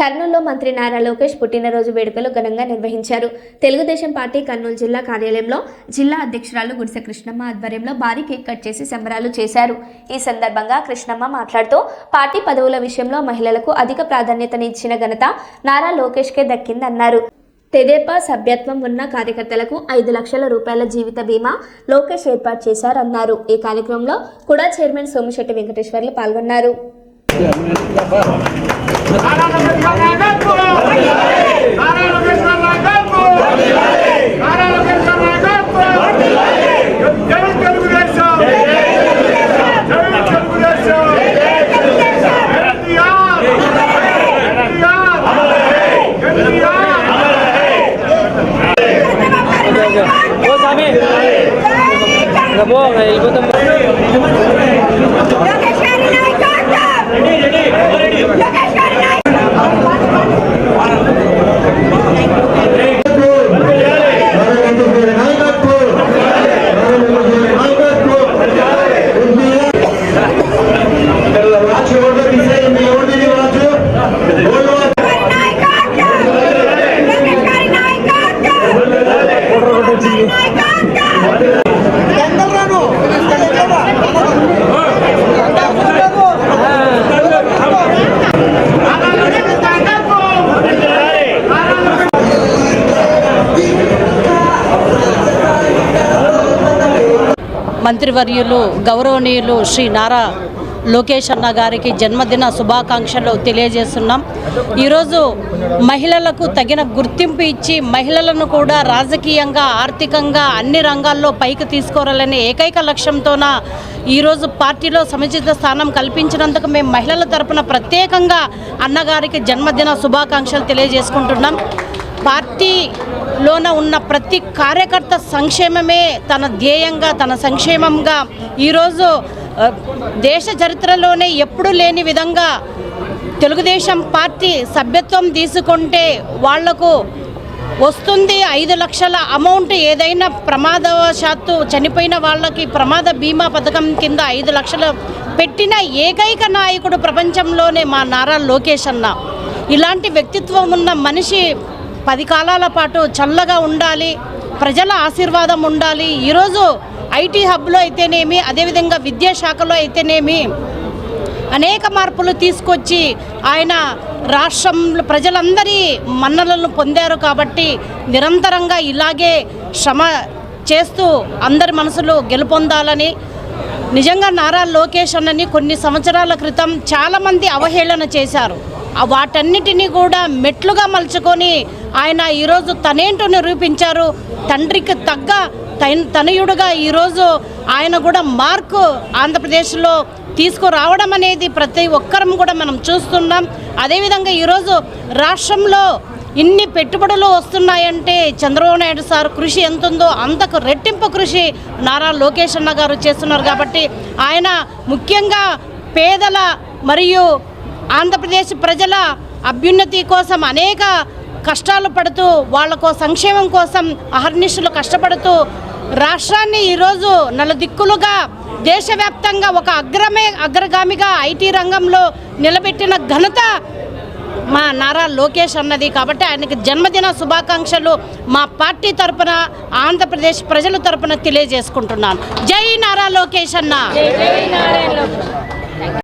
కర్నూలులో మంత్రి నారా లోకేష్ పుట్టినరోజు వేడుకలు ఘనంగా నిర్వహించారు. తెలుగుదేశం పార్టీ కర్నూలు జిల్లా కార్యాలయంలో జిల్లా అధ్యక్షురాలు గుడిసె కృష్ణమ్మ ఆధ్వర్యంలో భారీ కేక్ కట్ చేసి సంబరాలు చేశారు. ఈ సందర్భంగా కృష్ణమ్మ మాట్లాడుతూ పార్టీ పదవుల విషయంలో మహిళలకు అధిక ప్రాధాన్యతనిచ్చిన ఘనత నారా లోకేష్కే దక్కిందన్నారు. తెదేపా సభ్యత్వం ఉన్న కార్యకర్తలకు ఐదు లక్షల రూపాయల జీవిత బీమా లోకేష్ ఏర్పాటు చేశారన్నారు. ఈ కార్యక్రమంలో కూడా చైర్మన్ సోమిశెట్టి వెంకటేశ్వర్లు పాల్గొన్నారు. Gabong, ay ikot ang మంత్రివర్యులు గౌరవనీయులు శ్రీ నారా లోకేష్ అన్న గారికి జన్మదిన శుభాకాంక్షలు తెలియజేస్తున్నాం. ఈరోజు మహిళలకు తగిన గుర్తింపు ఇచ్చి మహిళలను కూడా రాజకీయంగా ఆర్థికంగా అన్ని రంగాల్లో పైకి తీసుకురాలనే ఏకైక లక్ష్యంతోన ఈరోజు పార్టీలో సముచిత స్థానం కల్పించినందుకు మేము మహిళల తరపున ప్రత్యేకంగా అన్నగారికి జన్మదిన శుభాకాంక్షలు తెలియజేసుకుంటున్నాం. పార్టీలోన ఉన్న ప్రతి కార్యకర్త సంక్షేమమే తన ధ్యేయంగా తన సంక్షేమంగా. ఈరోజు దేశ చరిత్రలోనే ఎప్పుడూ లేని విధంగా తెలుగుదేశం పార్టీ సభ్యత్వం తీసుకుంటే వాళ్ళకు వస్తుంది ఐదు లక్షల అమౌంట్. ఏదైనా ప్రమాదవశాత్తు చనిపోయిన వాళ్ళకి ప్రమాద బీమా పథకం కింద ఐదు లక్షలు పెట్టిన ఏకైక నాయకుడు ప్రపంచంలోనే మా నారా లోకేష్ అన్న. ఇలాంటి వ్యక్తిత్వం ఉన్న మనిషి పది కాలాల పాటు చల్లగా ఉండాలి ప్రజల ఆశీర్వాదం ఉండాలి. ఈరోజు ఐటీ హబ్లో అయితేనేమి అదేవిధంగా విద్యాశాఖలో అయితేనేమి అనేక మార్పులు తీసుకొచ్చి ఆయన రాష్ట్రంలో ప్రజలందరి మన్నలను పొందారు కాబట్టి నిరంతరంగా ఇలాగే శ్రమ చేస్తూ అందరి మనసులో గెలుపొందాలని నిజంగా నారా లోకేష్ అన్నని కొన్ని సంవత్సరాల క్రితం చాలామంది అవహేళన చేశారు. వాటన్నిటినీ కూడా మెట్లుగా మలుచుకొని ఆయన ఈరోజు తనేంటో నిరూపించారు. తండ్రికి తగ్గ తన- తనయుడుగా ఈరోజు ఆయన కూడా మార్కు ఆంధ్రప్రదేశ్లో తీసుకురావడం అనేది ప్రతి ఒక్కరం కూడా మనం చూస్తున్నాం. అదేవిధంగా ఈరోజు రాష్ట్రంలో ఇన్ని పెట్టుబడులు వస్తున్నాయంటే చంద్రబాబు నాయుడు సార్ కృషి ఎంత ఉందో అంతకు రెట్టింపు కృషి నారా లోకేష్ అన్న గారు చేస్తున్నారు కాబట్టి ఆయన ముఖ్యంగా పేదల మరియు ఆంధ్రప్రదేశ్ ప్రజల అభ్యున్నతి కోసం అనేక కష్టాలు పడుతూ వాళ్ళకు సంక్షేమం కోసం అహర్నిశలు కష్టపడుతూ రాష్ట్రాన్ని ఈరోజు నలుదిక్కులుగా దేశవ్యాప్తంగా ఒక అగ్రమే అగ్రగామిగా ఐటీ రంగంలో నిలబెట్టిన ఘనత మా నారా లోకేష్ అన్నది కాబట్టి ఆయనకి జన్మదిన శుభాకాంక్షలు మా పార్టీ తరపున ఆంధ్రప్రదేశ్ ప్రజల తరపున తెలియజేసుకుంటున్నాను. జై నారా లోకేష్ అన్న.